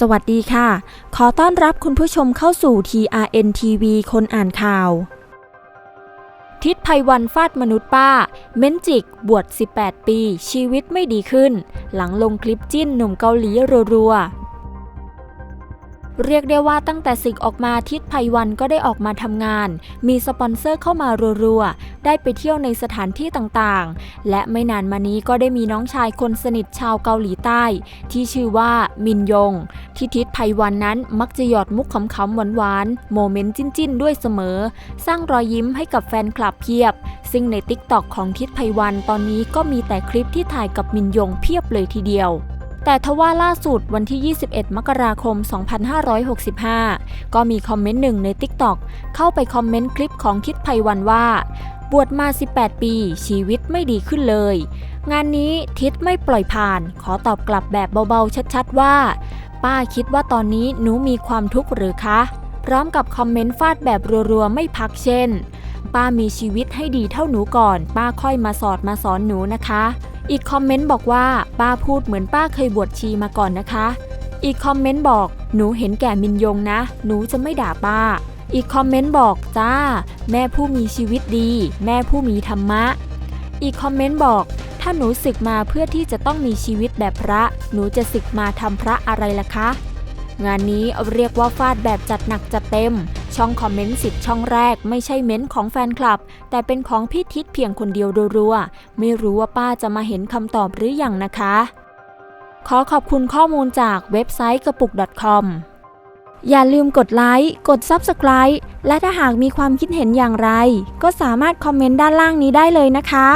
สวัสดีค่ะ ขอต้อนรับคุณผู้ชมเข้าสู่ TRN TV คนอ่านข่าว ทิศภัยวันฟาดมนุษย์ป้า เม้นจิก บวช 18 ปี ชีวิตไม่ดีขึ้น หลังลงคลิปจิ้นหนุ่มเกาหลีรัวๆ เรียกได้ว่าตั้งแต่ศึกออกมาทิศภัยวันก็ได้ออกมาทำงาน มีสปอนเซอร์เข้ามารัวๆ ได้ไปเที่ยวในสถานที่ต่างๆ และไม่นานมานี้ก็ได้มีน้องชายคนสนิทชาวเกาหลีใต้ ที่ชื่อว่ามินยง ที่ทิศภัยวันนั้นมักจะหยอดมุกขำๆหวานๆ โมเมนต์จิ้นๆ ด้วยเสมอ สร้างรอยยิ้มให้กับแฟนคลับเพียบ ซึ่งในติ๊กต็อกของทิศภัยวันตอนนี้ก็มีแต่คลิปที่ถ่ายกับมินยงเพียบเลยทีเดียว แต่ทว่าล่าสุดวันที่ 21 มกราคม 2565 ก็มีคอมเมนต์หนึ่งใน TikTok เข้าไปคอมเมนต์คลิปของทิศภัยวันว่า บวชมา 18 ปี ชีวิตไม่ดีขึ้นเลย งานนี้ทิศไม่ปล่อยผ่าน ขอตอบกลับแบบเบาๆ ชัดๆ ว่า ป้าคิดว่าตอนนี้หนูมีความทุกข์หรือคะ พร้อมกับคอมเมนต์ฟาดแบบรัวๆ ไม่พักเช่น ป้ามีชีวิตให้ดีเท่าหนูก่อน ป้าค่อยมาสอดมาสอนหนูนะคะ อีกคอมเมนต์บอกว่าป้าพูดเหมือนป้าเคยบวชชีมาก่อนนะคะ อีกคอมเมนต์บอกหนูเห็นแก่มินยงนะ หนูจะไม่ด่าป้า อีกคอมเมนต์บอกจ้า แม่ผู้มีชีวิตดี แม่ผู้มีธรรมะ อีกคอมเมนต์บอก ถ้าหนูศึกมาเพื่อที่จะต้องมีชีวิตแบบพระ หนูจะศึกมาทำพระอะไรล่ะคะ งานนี้เรียกว่าฟาดแบบจัดหนักจัดเต็ม ช่องคอมเมนต์สิทธิ์ช่องแรกไม่ใช่เม้นต์ของแฟนคลับ แต่เป็นของพี่ทิศเพียงคนเดียวรัวๆ ไม่รู้ว่าป้าจะมาเห็นคำตอบหรืออยังนะคะ ขอขอบคุณข้อมูลจากเว็บไซต์กระปุก .com อย่าลืมกดไลค์ กด Subscribe และถ้าหากมีความคิดเห็นอย่างไร ก็สามารถคอมเมนต์ด้านล่างนี้ได้เลยนะคะ